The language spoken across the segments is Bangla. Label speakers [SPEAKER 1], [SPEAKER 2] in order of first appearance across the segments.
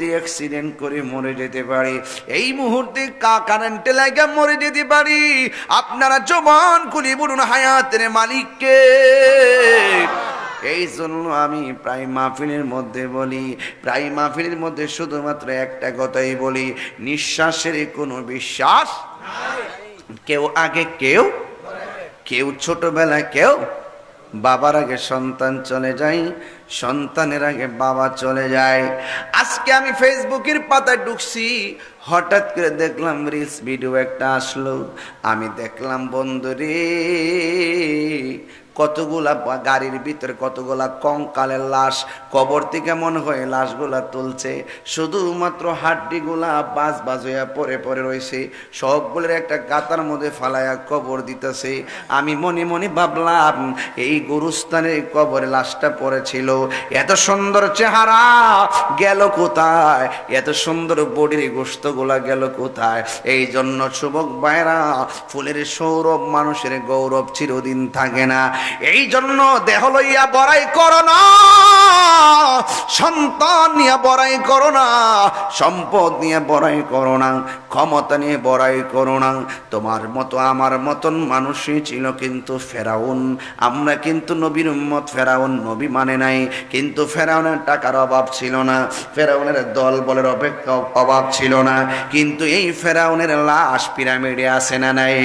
[SPEAKER 1] অ্যাক্সিডেন্ট করে মরে যেতে পারি। এই মুহূর্তে কা কারেন্টে লাগা মরে যেতে পারি। আপনারা জবান খুলি বলুন হায়াতের মালিককে। এই জন্য আমি প্রায় মাহফিলের মধ্যে বলি, প্রায় মাহফিলের মধ্যে শুধুমাত্র একটা কথাই বলি, নিঃশ্বাসের কোনো বিশ্বাস কেউ আগে কেউ কেউ ছোটবেলায় কেউ বাবার আগে সন্তান চলে যায় সন্তানের আগে বাবা চলে যায়। আজকে আমি ফেসবুকের পাতায় ঢুকছি, হঠাৎ করে দেখলাম রিলস ভিডিও একটা আসলো। আমি দেখলাম, বন্ধুরে কতগুলা গাড়ির ভিতরে কতগুলা কঙ্কালের লাশ, কবর থেকে মনে হয় লাশগুলা তুলছে। শুধুমাত্র হাড্ডিগুলা বাজ বাজ হইয়া পরে পরে রয়েছে সবগুলোর একটা গাতার মধ্যে ফালাইয়া কবর দিতেছে। আমি মনে মনে ভাবলাম, এই গুরুস্থানের কবরে লাশটা পড়েছিল। এত সুন্দর চেহারা গেল কোথায়? এত সুন্দর বডির গোস্তগুলা গেল কোথায়? এই জন্য যুবক বাইরা ফুলের সৌরভ মানুষের গৌরব চিরদিন থাকে না। এই জন্য দেহ লইয়া বড়াই করো না, সন্তান নিয়ে বড়াই করো না, সম্পদ নিয়ে বড়াই করো না, ক্ষমতা নিয়ে বড়াই করো না। তোমার মতো আমার মতন মানুষই ছিল কিন্তু ফেরাউন। আমরা কিন্তু নবীর উম্মত, ফেরাউন নবী মানে নাই। কিন্তু ফেরাউনের টাকার অভাব ছিল না, ফেরাউনের দল বলের অপেক্ষা অভাব ছিল না। কিন্তু এই ফেরাউনের লাশ পিরামিডে আছে না নাই?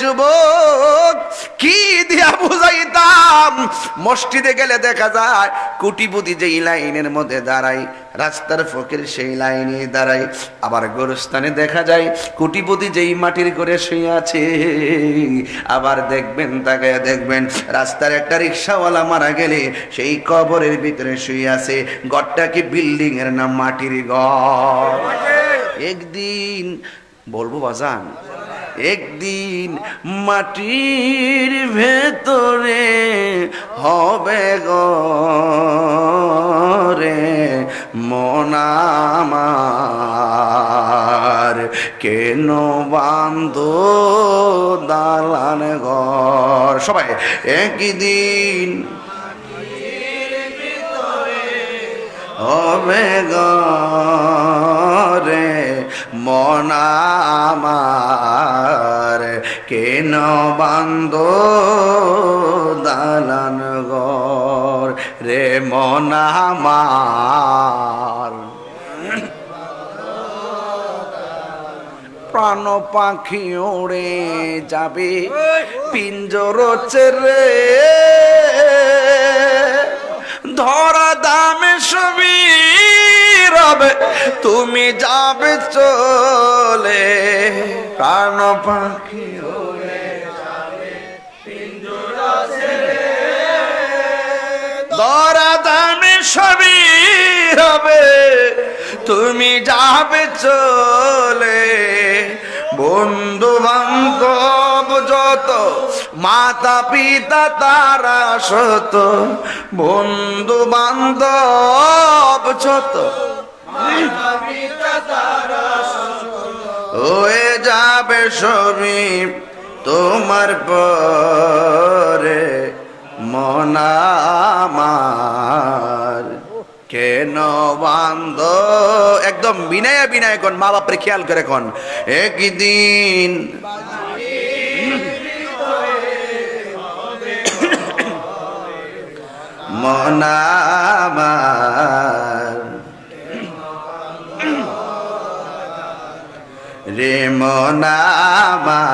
[SPEAKER 1] যুবক কি দিয়া বুঝাইতাম? মসজিদে গেলে দেখা যায় কুটিপুতি যেই লাইনের মধ্যে দাঁড়াই রাস্তার ফকির সেই লাইনে আবার গোরস্থানে দেখা যায় কুটিপতি যেই মাটির করে শুয়ে আছে। আবার দেখবেন তাকে দেখবেন রাস্তার একটা রিক্সাওয়ালা মারা গেলে সেই কবরের ভিতরে শুয়ে আছে। ঘরটা কি বিল্ডিং এর নাম মাটির ঘর। একদিন বলব বাজান, একদিন মাটির ভেতরে হবে গরে মনামার কেন বান্ধ দালান ঘর? সবাই, একদিন হবে গরে মনামার কেন বান্দ দালান গর রে মনামার প্রাণ পাখি ওড়ে যাবে পিঞ্জর রে তুমি যাবে চলে, প্রাণ পাখি ধরা দামে সবই হবে, তুমি যাবে চলে। বন্ধু বান্ধব যত, মাতা পিতা তারা সত বন্ধু বান্ধব যত। হয়ে যাবে সবই তোমার পরে মনামার কেন বান্ধ? একদম বিনয় বিনয় কোন, মা বাপরে খেয়াল করে কোন। একদিন মনামার রে মনামার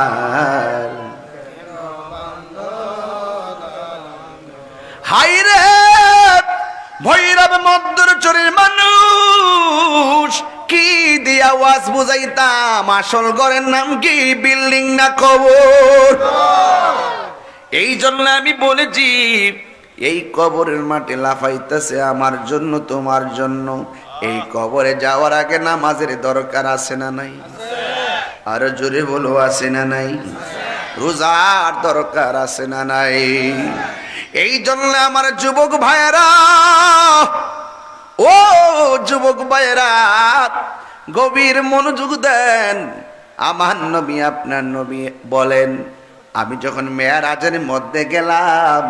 [SPEAKER 1] হাই রে ভৈরব মদ্দুর চোরের মানুষ, কি দিয়া ওয়াজ বুঝাইতাম? আসল ঘরের নাম কি, বিল্ডিং না কবর? এই জন্য আমি বলেছি, এই কবরের মাঠে লাফাইতেছে আমার জন্য, তোমার জন্য। এই কবরে যাওয়ার আগে নামাজের দরকার আছে না নাই? আরও জোরে বলো, আছে না নাই? রোজার দরকার আছে না নাই? এই জন্য আমার যুবক ভাইয়েরা, ও যুবক ভাইয়েরা, গভীর মনোযোগ দেন। আমার নবী, আপনার নবী বলেন, আমি যখন মেয়ার আজের মধ্যে গেলাম,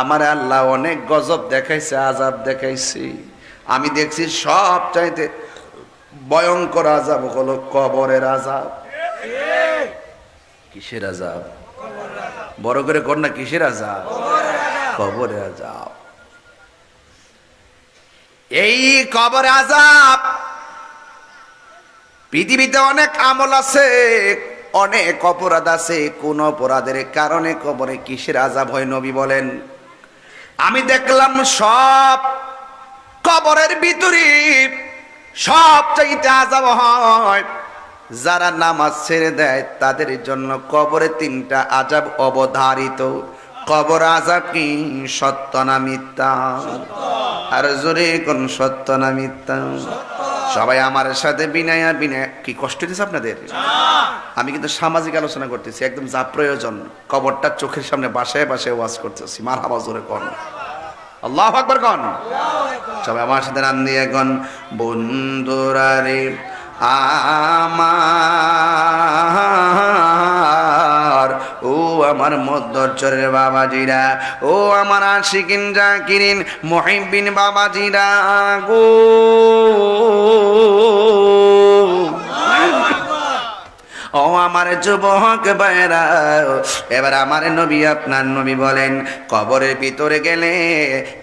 [SPEAKER 1] আমার আল্লাহ অনেক গজব দেখাইছে আজাব দেখাইছি। আমি দেখছি সব চাইতে ভয়ঙ্কর আজাব হলো কবরের আজাব কিসের আজাব বড় করে কর না, কিসের আজাব কবরের আজাব এই কবর আজাব পৃথিবীতে অনেক আমল আছে, অনেক অপরাধ আছে। কোন অপরাধের কারণে কবরে কিসের আজাব হয় নবী বলেন? আমি দেখলাম সব কবরের ভিতরে সব চাইতে আজাব হয় যারা নামাজ ছেড়ে দেয়, তাদের জন্য কবরে তিনটা আজাব অবধারিত। কবর আজাব কি? সত্য না মিথ্যা? আর জোরে কোন সত্য না মিথ্যা? সবাই আমার সাথে বিনায়া বিনয় কি কষ্ট দিচ্ছে আপনাদের? আমি কিন্তু সামাজিক আলোচনা করতেছি, একদম যা প্রয়োজন। কবরটা চোখের সামনে বাসায় বাসায় ওয়াজ করতেছি মার হাবা জোরে কন। আল্লাহ আকবর কন। সবাই আমার সাথে নাম দিয়ে কন। বন্ধুরা রে আমার ও আমার মধ্যচরের বাবাজিরা ও আমার আশিকিন জাকিরিন মহিবিন বাবাজিরা গো। ও আমার যুবক ভাইরা এবার আমার নবী, আপনার নবী বলেন, কবরের ভিতরে গেলে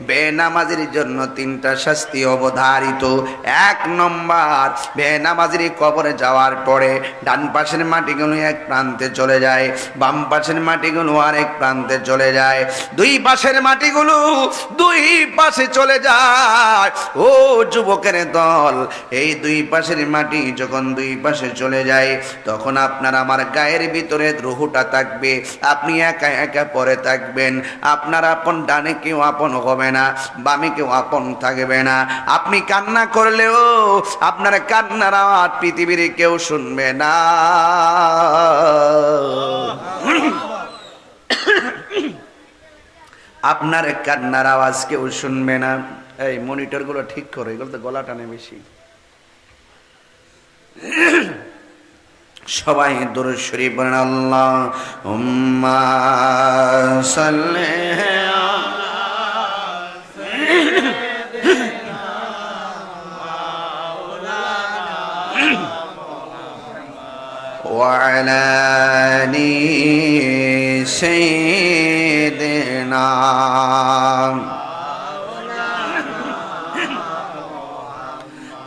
[SPEAKER 1] বেনামাজির জন্য তিনটা শাস্তি অবধারিত। এক নম্বর, বেনামাজির কবরে যাওয়ার পরে ডান পাশের মাটিগুলো এক প্রান্তে চলে যায়, বাম পাশের মাটিগুলো আরেক প্রান্তে চলে যায়। দুই পাশের মাটিগুলো দুই পাশে চলে যায়। ও যুবকের দল, এই দুই পাশের মাটি যখন দুই পাশে চলে যায়, তখন আপনার আমার গায়ের ভিতরে রুহুটা থাকবে, আপনি একা একা পরে থাকবেন। আপনার আপন ডানে কেউ আপন হবে না, বামে কেউ আপন থাকবে না। আপনি কান্না করলেও আপনার কান্নার আওয়াজ পৃথিবীর কেউ শুনবে না। আপনার কান্নার আওয়াজ কেউ শুনবে না। এই মনিটরগুলো ঠিক করো এগুলো তো গলা টানে বেশি। সবাই দরুদ শরীফ বলেন আল্লাহ উম্মা সাল্লি وعلى آل سيدنا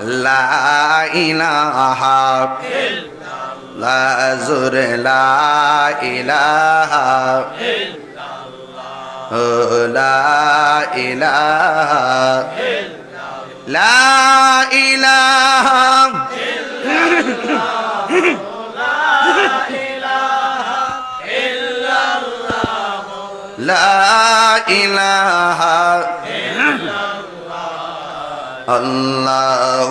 [SPEAKER 1] لا إله لا লাজুর লা ইলাহা লা ইলাহা লা ইলাহা লা ইলাহা আল্লাহ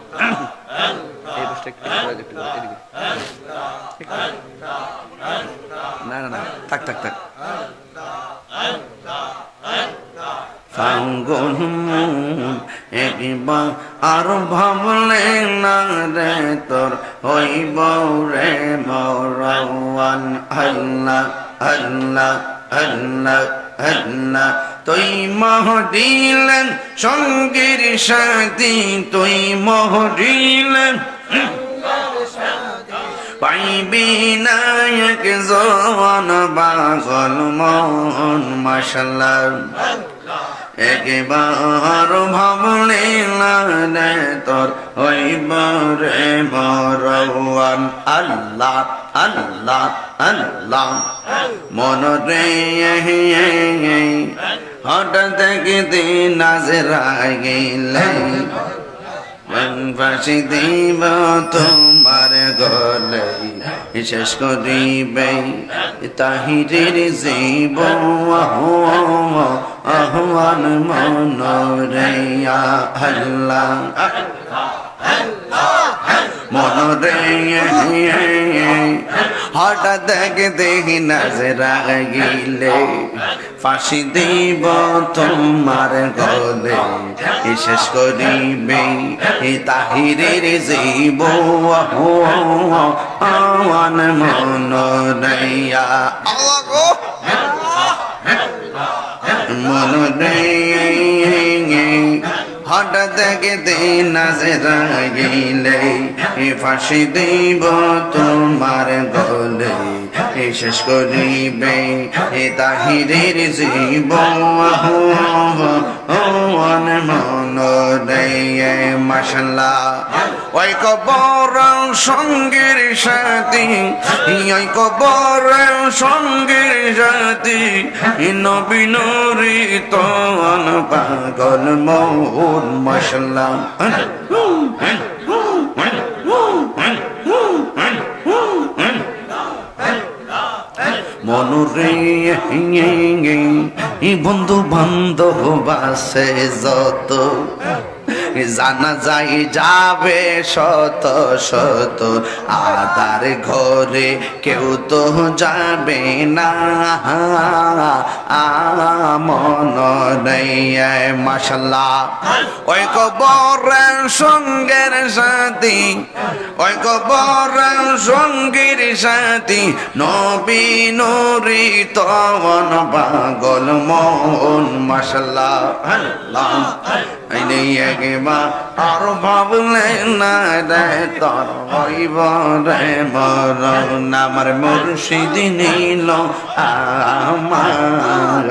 [SPEAKER 1] আর ভাবলে না রে তোর, হইব রে মরান আল্লাহ আল্লাহ আল্লাহ আল্লাহ। তুই মহ দিলেন সঙ্গীর সাথী, তুই মহ দিলেন পাইবি নায়ক জওয়ান বাগল মন, মাশাল্লাহ। একবার ভাবলে না তোর হইবরে মরওয়ান। আল্লাহ আল্লাহ আল্লাহ। মন রে হঠাৎ দেখতে নাজরা গেলে ফাঁসি দিব তোমার গলে শেষ করিবে তাহিরের জীব। আহ্বান মনরে আল্লাহ। মনরে হঠাৎ দেখে নাজরা গিলে ফাঁসি দিব তোমার গলে শেষ করিবে তাহিরের জীব আওয়ান মন নইয়া মন হঠাৎ দেখে দিন গেলে ফাঁসি দিব তোমার গলে। শেষ করিবে। এ তাহিরের জীব মন মন মাসাল্লাহ। ওই কবর সঙ্গের সাথী ওই কবর সঙ্গের সাথী নবীনরি তন পাগল মোহন মাসাল্লাহ। মনরে বন্ধু বান্ধব আছে যত জানা যাই যাবে শত শত আদার ঘরে, কেউ তো যাবে না। মন নেই মাসাল্লাহ ওই কবরের সঙ্গের সাথী, ওই কবরের সঙ্গের সাথী, নবী নরি তবন পাগল মন মাসাল্লাহ একবা আর ভাবলে না রে তোর হইব রে মরণ। আমার মুর্শিদ নিল আমার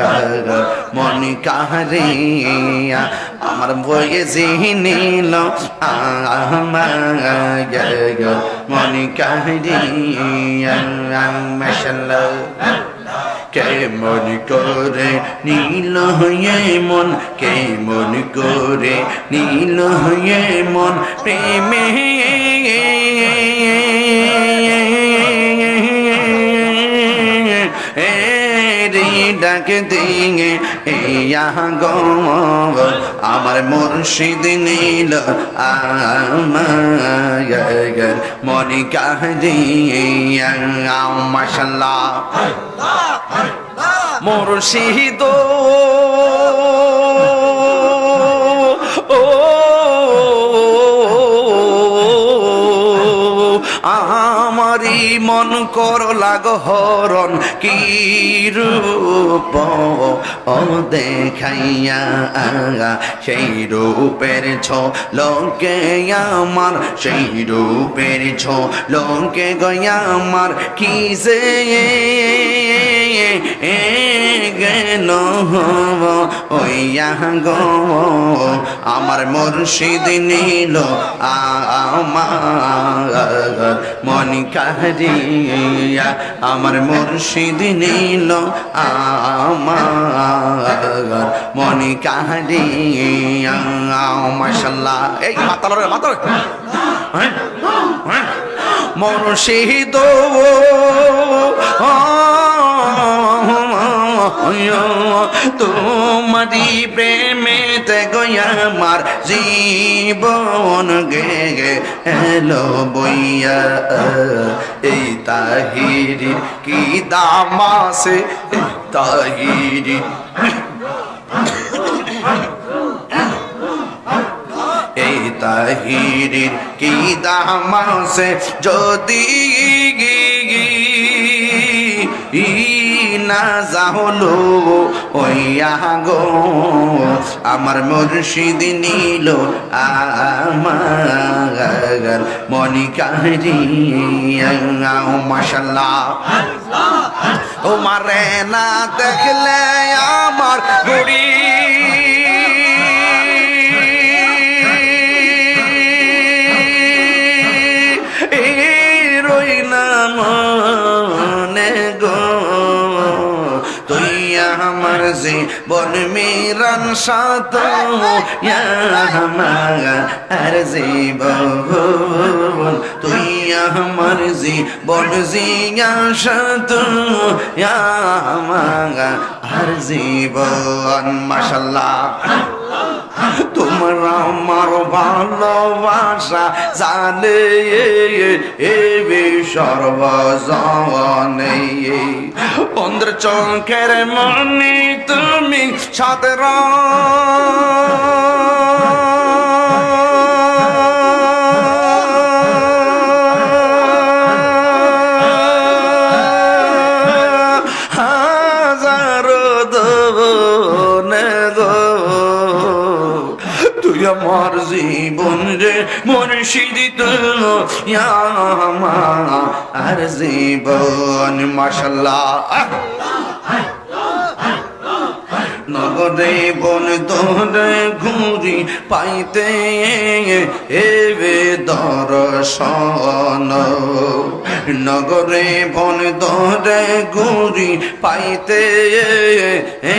[SPEAKER 1] মনি কাহারিয়া। আমার বয়েছি নিল আমার মনি কাহারিয়া। মাশাল্লাহ। কেমন করে নীল হয়ে মন কেমন করে নীল হয়ে মন প্রেমে ডাক দিয়ে ইয়া গো আমার মুর্শিদ নীল আমার মনি কাহিয়া মাশাল্লাহ। মুর্শিদ মন কর লাগ হরণ কি রূপ দেখাইয়া সেই রূপের ছ লোকে আমার, সেই রূপের ছ লোকে গয়া আমার। কি যে গেল ওইয়া গো, আমার মুর্শিদ নিল আমার মনি কাহরিয়া আমার মুর্শিদ নিল আমার মনে কাহরিয়া মাশাল্লাহ। এই মাতালরে মাতাল মুর্শিদ তোমারি প্রেমেতে গয়া আমার জীবন গে এলো বইয়া। এই তাহিরি কি দাম আছে? তাহিরি। এই তাহিরির কি দাম আছে? যদি না যাহলো ওইয়া গো। আমার মুর্শিদ নিল আমার মনি কাহিরিয়া মাশাল্লাহ ও মারে না দেখলে আমার গুড়ি রইলাম। আমার জীবন মিরান সাত আমার জীবন তুই আমার জীবন জিয়া সাত আমার জীবন মাসাল্লাহ তোমরা আমার ভালোবাসা জানে এ সর্বজনে। পন্দ্র চোখের মনে তুমি সাথে আমার জীবন রে মুর্শিদিত আর জীবন মাশাল্লাহ। নগরে বন তোরে ঘুরি পাইতে এবে দর্শন। নগরে বন তোরে ঘুরি পাইতে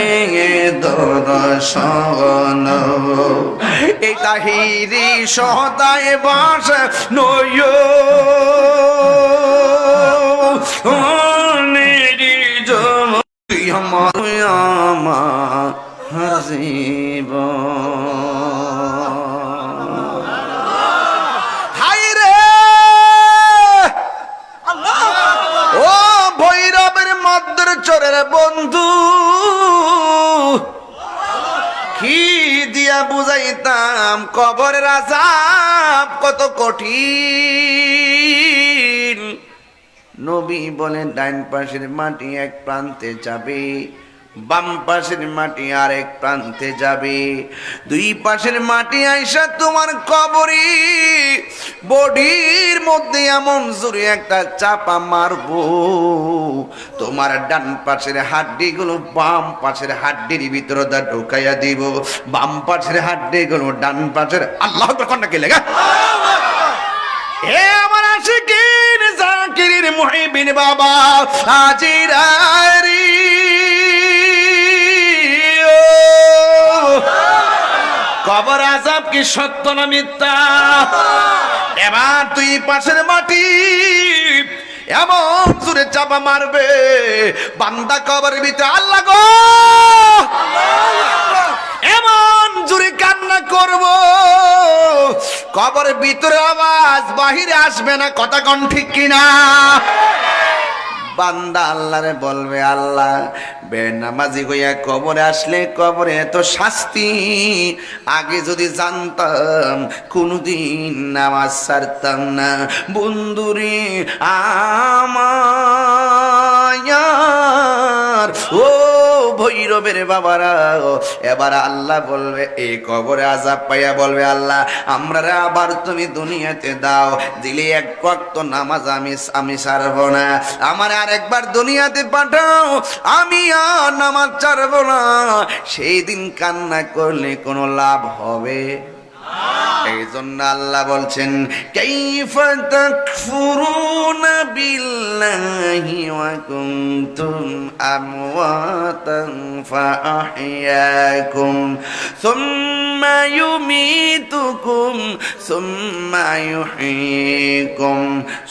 [SPEAKER 1] এ দর্শন। এই তাহিরি সদায় বাস নয়। কবরের আজাব কত কঠিন। নবী বলেন ডাইন পাশের মাটি এক প্রান্তে যাবে বাম পাশের মাটি আরেক প্রান্তে যাবে। দুই পাশের মাটি আইসা তোমার কবরি। বডির মধ্যে এমন জোরে একটা চাপা মারবো। তোমার ডান পাশের হাড্ডি গুলো বাম পাশের হাড্ডির ভিতরে দা ঢুকাইয়া দিব। বাম পাশের হাড্ডি গুলো ডান পাশের আল্লাহ কন্যাকে লেগা? হে আমার আশিকিন জাকিরিন মুহিবিন বাবা আজিরারি কবর আজাব কি সত্য না মিথ্যা? এবার তুই পাশের মাটি এমন জোরে চাপা মারবে, বান্দা কবর ভিতরে আল্লাহ গো! এমন জোরে কান্না করব, কবরের ভিতরে আওয়াজ বাহিরে আসবে না, কথা কন ঠিক কিনা? বান্দা আল্লাহরে বলবে, আল্লাহ, বেনামাজি হইয়া কবরে আসলে কবরে এত শাস্তি। আগে যদি জানতাম, কোনদিন নামাজ ছাড়তাম না। বন্ধুরে আমার ও ভৈরবের বাবারা। এবার আল্লাহ বলবে এই কবরে আজাব পাইয়া বলবে আল্লাহ আমরা আবার তুমি দুনিয়াতে দাও। দিলে এক ওয়াক্ত নামাজ আমি আমি ছাড়বো না। আমার আরেকবার দুনিয়াতে পাঠাও, আমি আর নামাজ ছাড়বো না। সেই দিন কান্না করলে কোনো লাভ হবে? এই জন্য আল্লাহ বলছেন, কাইফা তাকফুরুনা বিল্লাহি কুনতুম আমওয়াতান ফাআহইয়াকুম সুম্মা ইউমীতুকুম সুম্মা ইউহয়িকুম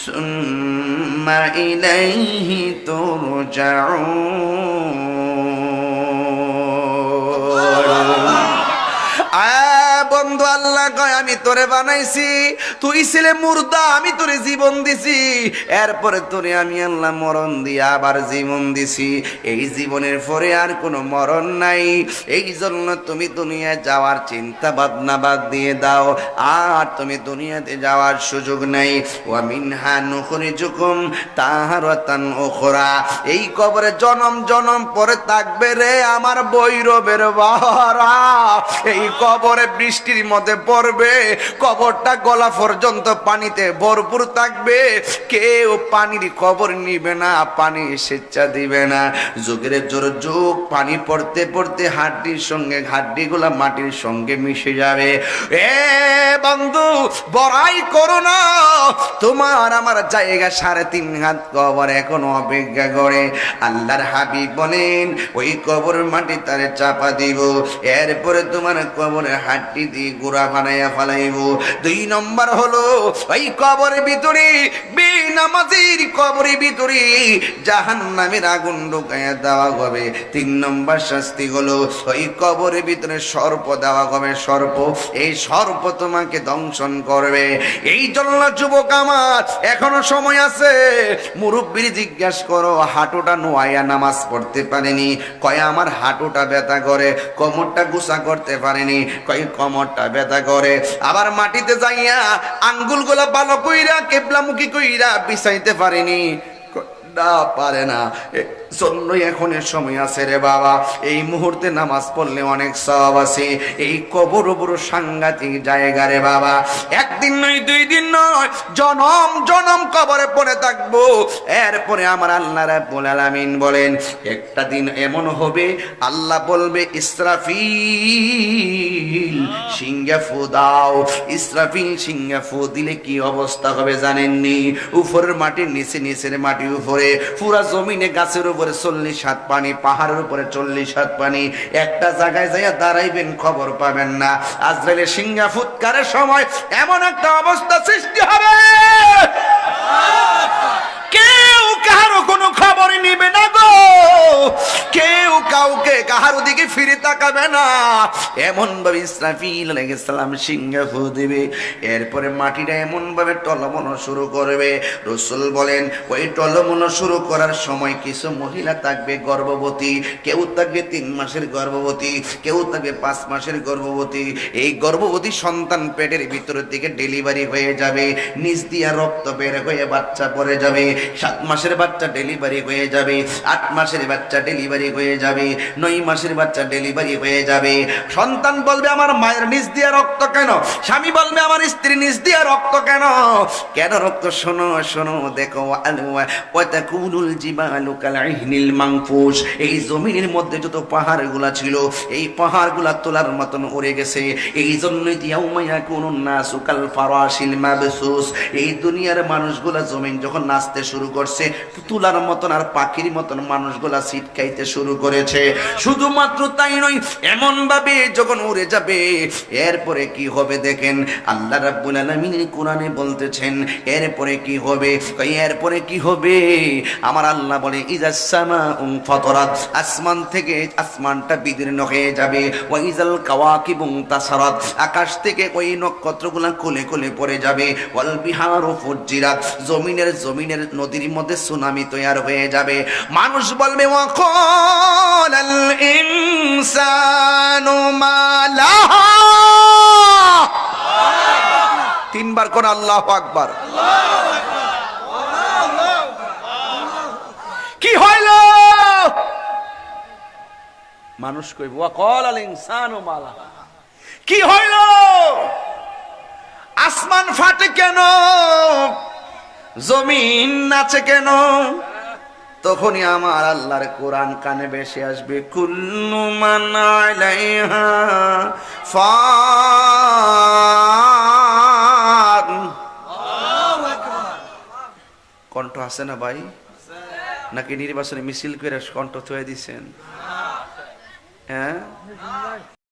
[SPEAKER 1] সুম্মা ইলাইহি তুরজাউন আ বন্ধু আল্লাহ কয় আমি তোরে বানাইছি। তুই ছিলে মুর্দা, আমি তোরে জীবন দিছি। এরপরে তোরে আমি আল্লাহ মরণ দিয়ে আবার জীবন দিছি। এই জীবনের পরে আর কোনো মরণ নাই। এই জন্য তুমি দুনিয়ায় যাওয়ার চিন্তা ভাবনা বাদ দিয়ে দাও। আর তুমি দুনিয়াতে যাওয়ার সুযোগ নাই। ওয়া মিনহা নুখরিজুকুম তাহারাতান উখরা। এই কবরে জনম জনম পরে থাকবে রে আমার বৈরবের বাহারা। এই কবরে বৃষ্টির মধ্যে পড়বে কবরটা গলা পর্যন্ত পানিতে ভরপুর থাকবে। কেউ পানির কবর নিবে না, পানি স্বেচ্ছা দিবে না। যুগের জোর যুগ, পানি পড়তে পড়তে হাড্ডির সঙ্গে হাড্ডিগুলা মাটির সঙ্গে মিশে যাবে। এ বন্ধু, বড়াই করো না। তোমার আমার জায়গা সাড়ে তিন হাত কবর এখনও অপেক্ষা করে। আল্লাহর হাবিব বলেন, ওই কবর মাটি তারে চাপা দিব। এরপরে তোমার কবরের হাড্ডি দিয়ে গোড়া গুড়া বানাইয়া ফালাইব। দুই নম্বর হলো, ওই কবরের ভিতরে, বেনামাজির কবরের ভিতরে জাহান নামের আগুন ঢুকাইয়া দেওয়া হবে। তিন নম্বর শাস্তি হলো, ওই কবরের ভিতরে সর্প দেওয়া হবে। সর্প, এই সর্প তোমাকে দংশন করবে। এই জন্য যুবক আমার, এখনও সময় আছে। মুরব্বীর জিজ্ঞাস করো, হাঁটুটা নোয়াইয়া নামাজ পড়তে পারেনি? কয়, আমার হাঁটুটা ব্যথা করে, কোমরটা গুছা করতে পারেনি? কয়, কোমরটা ব্যথা করে আবার মাটিতে যাইয়া আঙ্গুলগুলা ভালো কইরা কেবলামুখী কইরা বিছাইতে পারেনি। পারে না। জন্যই এখন এর সময় আছে রে বাবা। এই মুহূর্তে নামাজ পড়লে অনেক সব আছে। এই কবর বড় সাংঘাতিক জায়গা রে বাবা। একদিন নয়, দুই দিন নয়, জনম জনম কবরে পড়ে থাকব। এরপরে আমার আল্লাহ রাব্বুল আলামিন বলেন, একটা দিন এমন হবে, আল্লাহ বলবে, ইসরাফিল সিংহা ফু দাও। ইসরাফিল সিংহা ফু দিলে কি অবস্থা হবে জানেননি? উপরের মাটির নিচে, নিচের মাটি উপরে, পুরা জমিনে গাছের উপরে চল্লিশ হাত পানি, পাহাড়ের উপরে চল্লিশ হাত পানি, একটা জায়গায় যাইয়া দাঁড়াইবেন, খবর পাবেন না। আজরাইলের সিংহা ফুৎকারের সময় এমন একটা অবস্থা সৃষ্টি হবে। কেউ কারও কোনো খবরই নিবে না গো। কেউ কাউকে কাহার দিকে ফিরে তাকাবে না। এমন ভাবে ইসরাফিল আলাইহিসসালাম সিংহে ফু দিবে। এরপরে মাটিটা এমন ভাবে টলমনো শুরু করবে। রসুল বলেন, ওই টলমনো শুরু করার সময় কিছু মহিলা থাকবে গর্ভবতী। কেউ থাকবে তিন মাসের গর্ভবতী। কেউ থাকবে পাঁচ মাসের গর্ভবতী। এই গর্ভবতী সন্তান পেটের ভিতরের দিকে ডেলিভারি হয়ে যাবে। নিচ দিয়া রক্ত বের হয়ে বাচ্চা পড়ে যাবে। সাত মাসের বাচ্চা ডেলিভারি হয়ে যাবে। আট মাসের বাচ্চা ডেলিভারি হয়ে যাবে। নয় মাসের বাচ্চা ডেলিভারি হয়ে যাবে। সন্তান বলবে, আমার মায়ের নিচ দিয়া রক্ত কেন? স্বামী বলবে, আমার স্ত্রী নিচ দিয়া রক্ত কেন? কেন রক্ত? শোনো শোনো, দেখো মানফুস এই জমিনের মধ্যে যত পাহাড়গুলা ছিল, এই পাহাড়গুলা তোলার মতন উড়ে গেছে। এই জন্যই ইয়াউমাইয়া কুনুন নাসু কাল ফারাশিল মাবসুস। এই দুনিয়ার মানুষগুলা জমিন যখন নাচতে শুরু করছে, তুলার মতন আর পাখির মতন মানুষগুলা ছিটকাইতে শুরু করেছে। শুধুমাত্র তাই নয় এমন ভাবে যখন উড়ে যাবে, এরপরে কি হবে দেখেন? আল্লাহ রাব্বুল আলামিন কোরআনে বলতেছেন, এরপরে কি হবে? এরপরে কি হবে? আমার আল্লাহ বলে ইজাস সামাউন ফাতারাত আসমান থেকে আসমানটা বিদীর্ণ হয়ে যাবে। ওয়া ইজাল কাওয়াকিবুন তাসারাত আকাশ থেকে ওই নক্ষত্রগুলা খুলে খুলে পড়ে যাবে। ওয়াল বিহারু ফুজ্জিরাত জমিনের জমিনের নদীর মধ্যে সুনামি তৈয়ার হয়ে যাবে। মানুষ বলবে ইনসানু তিনবার করে আল্লাহু আকবার। কি হইল? মানুষ কইব ওয়াকালাল ইনসানু মালাহা। কি হইল? আসমান ফাটে কেন? জমিন নাচে কেন? তখনই আমার আল্লাহর কোরআন কানে বেশি আসবে কুল্লু ফান কণ্ঠ আছে না ভাই? নাকি নির্বাচনে মিছিল করে কণ্ঠ থয়ে দিছেন? হ্যাঁ?